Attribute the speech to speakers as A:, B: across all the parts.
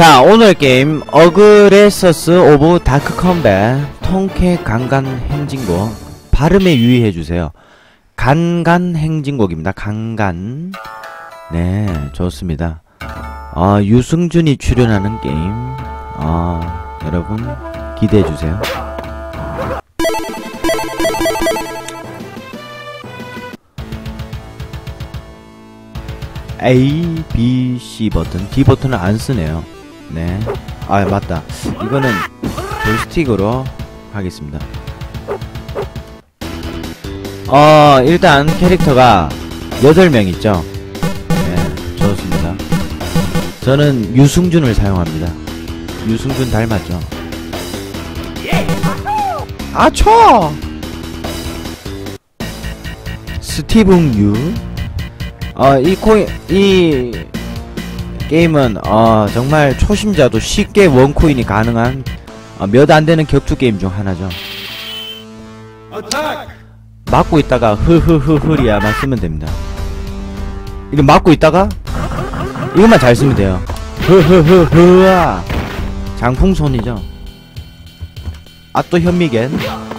A: 자 오늘 게임 어그레서스 오브 다크 컴뱃 통쾌 강간 행진곡 발음에 유의해주세요. 간간 행진곡입니다. 간간. 네 좋습니다. 어, 유승준이 출연하는 게임. 어, 여러분 기대해주세요. A, B, C 버튼. D 버튼을 안 쓰네요 네. 아, 맞다. 이거는 조이스틱으로 하겠습니다. 어, 일단 캐릭터가 8명 있죠? 네, 좋습니다. 저는 유승준을 사용합니다. 유승준 닮았죠? 아, 쳐! 스티븐 유. 어, 이 코인, 이, 게임은 어, 정말 초심자도 쉽게 원코인이 가능한 어, 몇 안되는 격투 게임 중 하나죠. 맞고 있다가 흐흐흐흐리야만 쓰면 됩니다. 이거 맞고 있다가 이것만 잘 쓰면 돼요. 흐흐흐흐아 장풍손이죠. 압도 현미겐.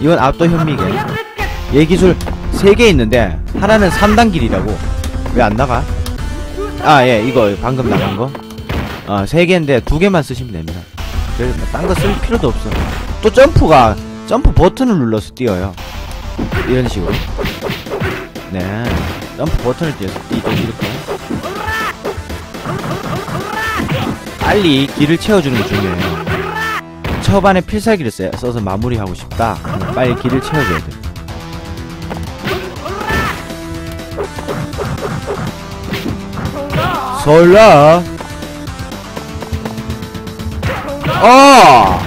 A: 이건 압도 현미겐. 얘 기술 3개 있는데 하나는 3단 길이라고. 왜 안 나가? 아, 예, 이거 방금 나간 거. 어, 세 개인데 두 개만 쓰시면 됩니다. 딴거 쓸 필요도 없어. 또 점프가, 점프 버튼을 눌러서 뛰어요. 이런 식으로. 네. 점프 버튼을 띄어서 뛰죠, 이렇게. 빨리 길을 채워주는 게 중요해요. 초반에 필살기를 써서 마무리하고 싶다. 빨리 길을 채워줘야 돼. 설라. 어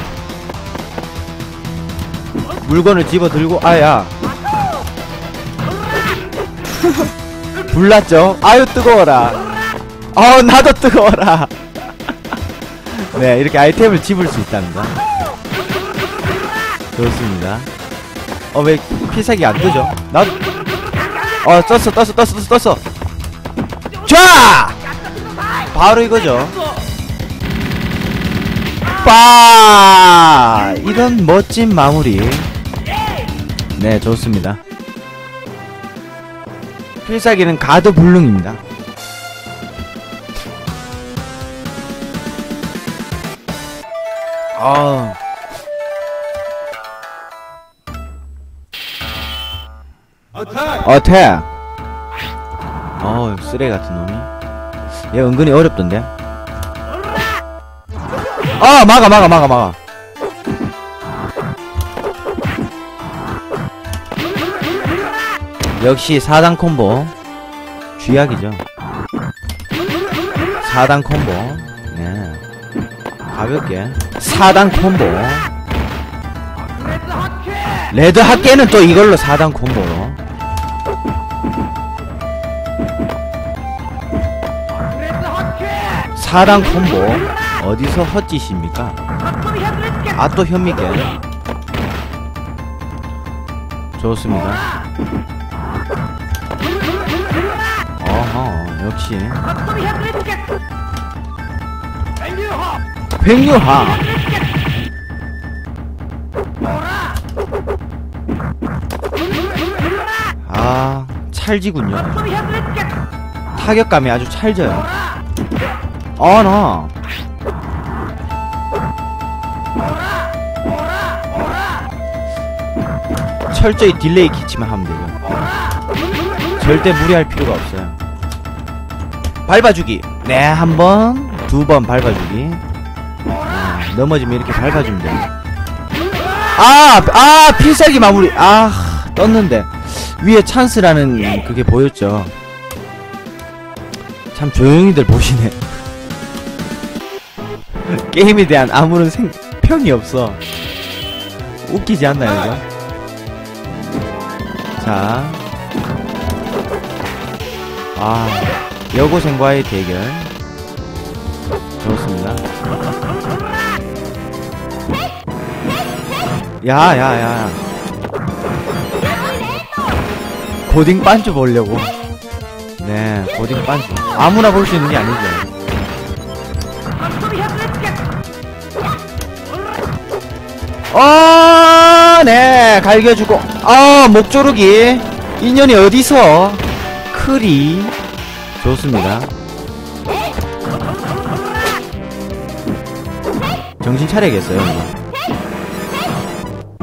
A: 물건을 집어 들고 아야. 불났죠? 아유 뜨거워라. 어 나도 뜨거워라. 네 이렇게 아이템을 집을 수 있답니다 좋습니다. 어 왜 피색이 안 뜨죠? 나도 어 떴어 떴어 떴어 떴어 떴어. 자 바로 이거죠. 빠! 이런 멋진 마무리. 네, 좋습니다. 필살기는 가드 불능입니다. 아. 어택! 어우, 쓰레기 같은 놈이. 얘 은근히 어렵던데. 아 막아 막아 막아 막아. 역시 4단 콤보. 쥐약이죠. 4단 콤보. 네. 가볍게. 4단 콤보. 레드 학계는 또 이걸로 4단 콤보로 4단 콤보 어디서 헛짓입니까? 아 또 현미게 좋습니다. 어허 역시. 백유하. 아 찰지군요. 타격감이 아주 찰져요 아, 나. 철저히 딜레이 키치만 하면 되죠. 절대 무리할 필요가 없어요. 밟아주기. 네, 한 번, 두 번 밟아주기. 아, 넘어지면 이렇게 밟아주면 돼요. 아, 아, 필살기 마무리. 아, 떴는데. 위에 찬스라는 그게 보였죠. 참 조용히들 보시네. 게임에 대한 아무런 생, 평이 없어. 웃기지 않나요, 이거? 자. 아, 여고생과의 대결. 좋습니다. 야, 야, 야. 고딩 반주 보려고. 네, 고딩 반주. 아무나 볼 수 있는 게 아니죠. 어, 네, 갈겨주고. 아, 목조르기. 인연이 어디서? 크리. 좋습니다. 정신 차려야겠어요, 이거.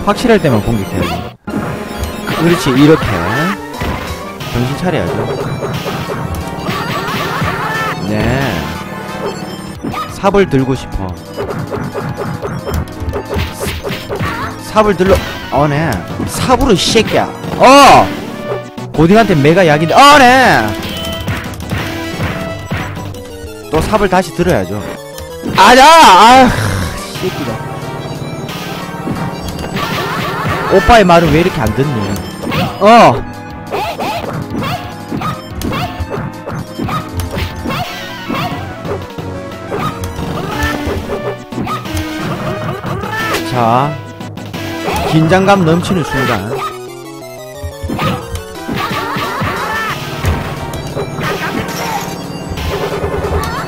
A: 확실할 때만 공격해야지. 그렇지, 이렇게. 정신 차려야죠. 네. 삽을 들고 싶어. 삽을 들러 어네. 삽으로 이 새끼야. 어! 고딩한테 메가 약인데 어네! 또 삽을 다시 들어야죠. 아자 아 새끼가. 오빠의 말은 왜 이렇게 안 듣니? 어! 자, 긴장감 넘치는 순간.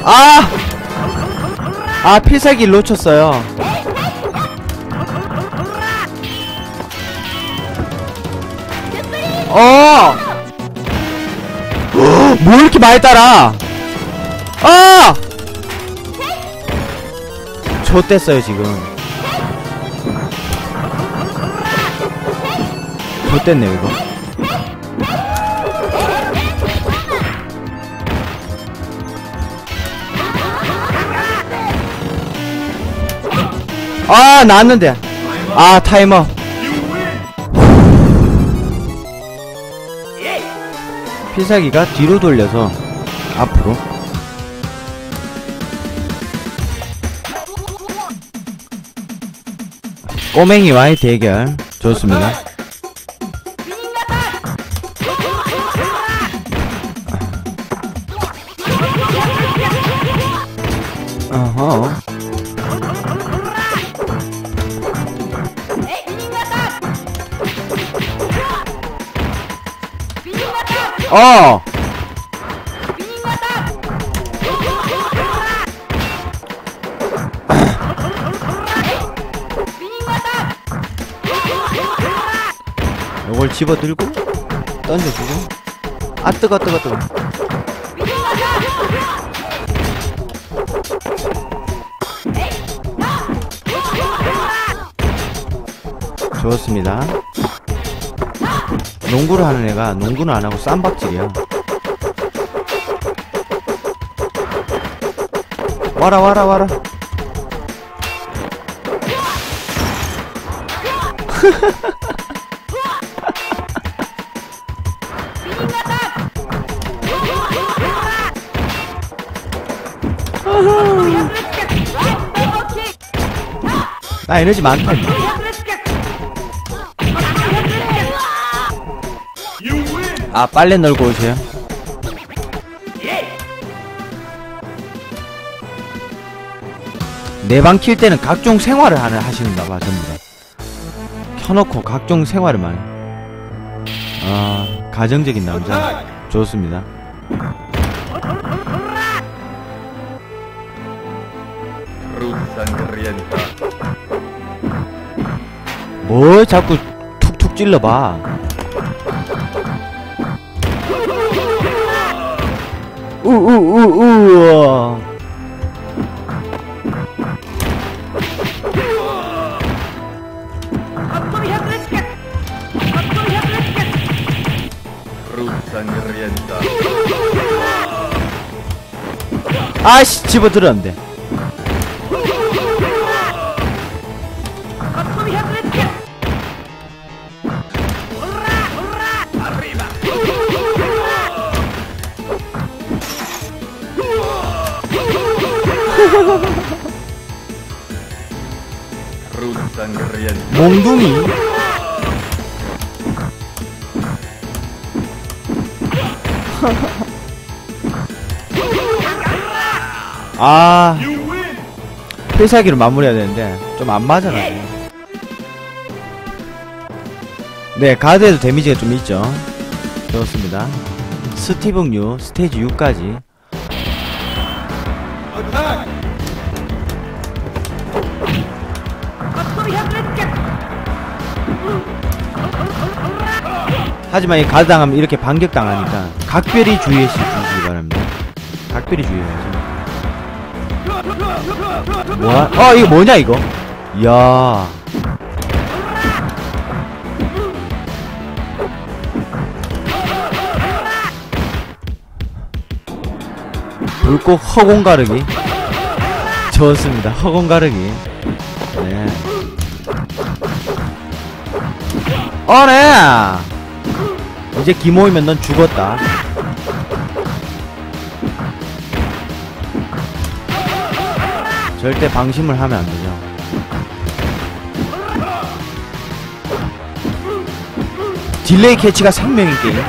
A: 아! 아, 필살기 놓쳤어요. 어! 뭐 이렇게 많이 따라? 아! 좆됐어요, 지금. 좆됐네요, 이거. 아, 나왔는데. 아, 타이머. 필살기가 뒤로 돌려서 앞으로. 꼬맹이와의 대결 좋습니다. 어허. 어. 요걸 집어 들고 던져주고 아 뜨거 뜨거 뜨거 좋습니다. 농구를 하는 애가 농구는 안 하고 쌈박질이야. 와라 와라 와라. 나 에너지 많다 아 빨래 널고 오세요 내 방 킬 때는 각종 생활을 하는 하시는가봐 전부 다 켜놓고 각종 생활을만 해. 아 가정적인 남자 좋습니다. 뭘 자꾸 툭툭 찔러봐 우우우우. 아씨 집어들었는데 몽둥이. 아 필살기로 마무리해야 되는데 좀 안 맞아가지고. 네 가드에도 데미지가 좀 있죠. 좋습니다. 스티븐 유 스테이지 6까지 하지만 이 가당하면 이렇게 반격당하니까 각별히 주의해 주시기 바랍니다. 각별히 주의해야죠. 뭐야? 어 이거 뭐냐 이거? 이야. 불꽃 허공 가르기 좋습니다. 허공 가르기. 네. 어네. 이제 기모이면 넌 죽었다. 절대 방심을 하면 안 되죠. 딜레이 캐치가 생명인 게임.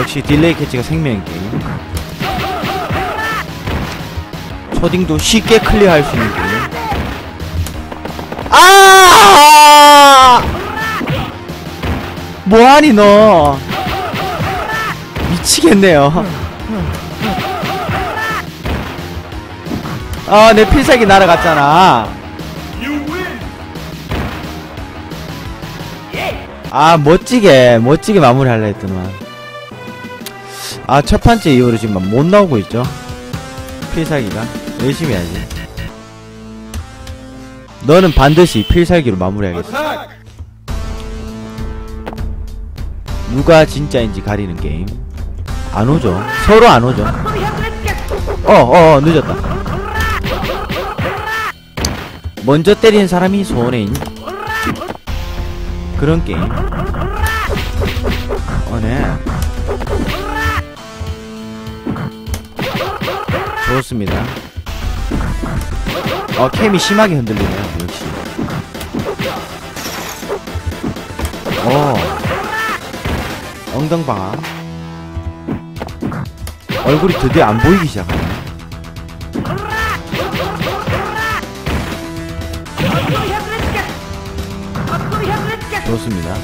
A: 역시 딜레이 캐치가 생명인 게임. 초딩도 쉽게 클리어할 수 있는 게임. 뭐하니 너? 미치겠네요. 아, 내 필살기 날아갔잖아. 아, 멋지게, 멋지게 마무리하려 했더만. 아, 첫 번째 이후로 지금 못 나오고 있죠. 필살기가. 열심히 해야지. 너는 반드시 필살기로 마무리하겠어. 누가 진짜인지 가리는 게임. 안 오죠. 서로 안 오죠. 어, 어, 어 늦었다. 먼저 때리는 사람이 손해인 그런 게임. 어, 네. 좋습니다. 어, 캠이 심하게 흔들리네요, 역시. 어. 엉덩방아. 얼굴이 드디어 안 보이기 시작하네. 좋습니다.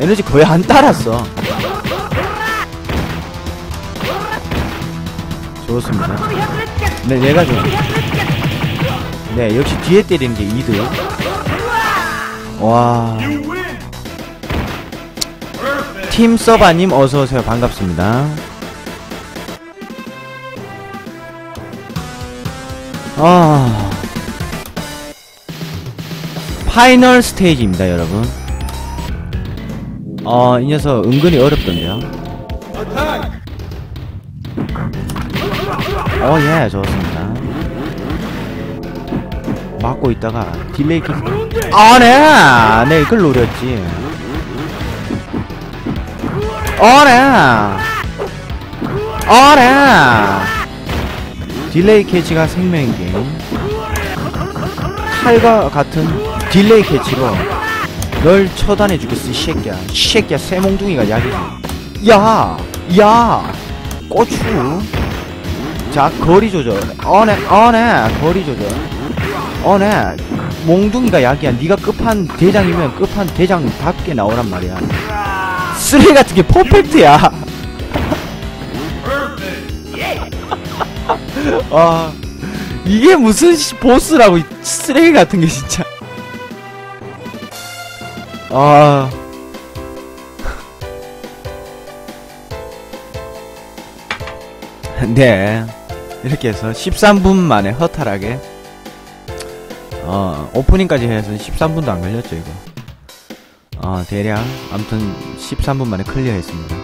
A: 에너지 거의 안 따랐어. 좋습니다. 네, 내가 좀. 네, 역시 뒤에 때리는 게 이득. 와. 팀 서바님 어서오세요. 반갑습니다. 아. 파이널 스테이지입니다, 여러분. 어, 이 녀석 은근히 어렵던데요. 어, 예, 좋습니다. 막고 있다가 딜레이 킥. 아, 네! 네, 이걸 노렸지. 어, 네! 어, 네! 딜레이 캐치가 생명인 게임. 칼과 같은 딜레이 캐치로 널 처단해 주겠어, 이 새끼야. 이 새끼야, 새몽둥이가 약이지. 야! 야! 고추. 자, 거리 조절. 어네, 어네, 거리 조절. 어네, 몽둥이가 약이야. 네가 끝판 대장이면 끝판 대장답게 나오란 말이야. 쓰레기 같은 게 퍼펙트야. 아, 이게 무슨 씨- 보스라고 이 쓰레기 같은 게 진짜. 아. 네. 이렇게 해서 13분 만에 허탈하게 어, 오프닝까지 해서 13분도 안 걸렸죠, 이거. 어, 대략 아무튼 13분 만에 클리어 했습니다.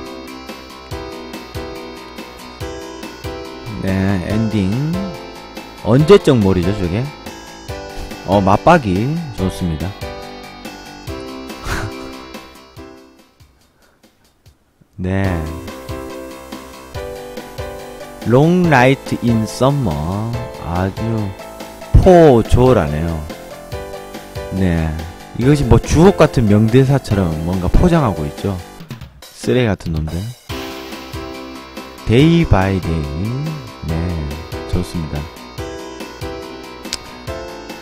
A: 네, 엔딩. 언제적 몰이죠, 저게? 어, 맞박이 좋습니다. 네. 롱 라이트 인 썸머 아주 포졸하네요. 네. 이것이 뭐 주옥 같은 명대사처럼 뭔가 포장하고 있죠. 쓰레기 같은 놈들. 데이 바이 데이. 네. 좋습니다.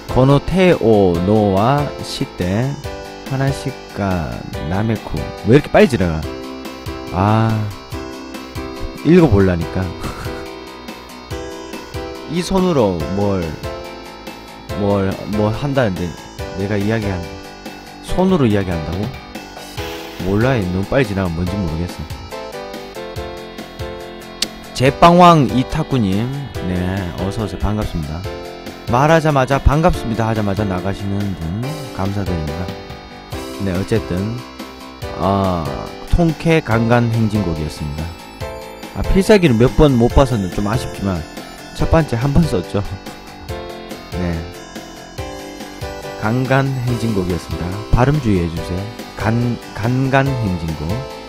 A: 거노테오 노와 시대 하나씩가 나메쿠 왜 이렇게 빨리 지나가? 아 읽어볼라니까 이 손으로 뭘 뭘, 뭐 한다는데 내가 이야기한, 손으로 이야기한다고? 몰라요. 너무 빨리 지나가면 뭔지 모르겠어. 제빵왕 이탁구님, 네, 어서오세요. 반갑습니다. 말하자마자 반갑습니다 하자마자 나가시는 분, 감사드립니다. 네, 어쨌든, 어, 통쾌 강간 행진곡이었습니다. 아, 필살기를 몇 번 못 봐서는 좀 아쉽지만, 첫 번째 한 번 썼죠. 네. 강간 행진곡이었습니다. 발음 주의해주세요. 간, 간간 행진곡.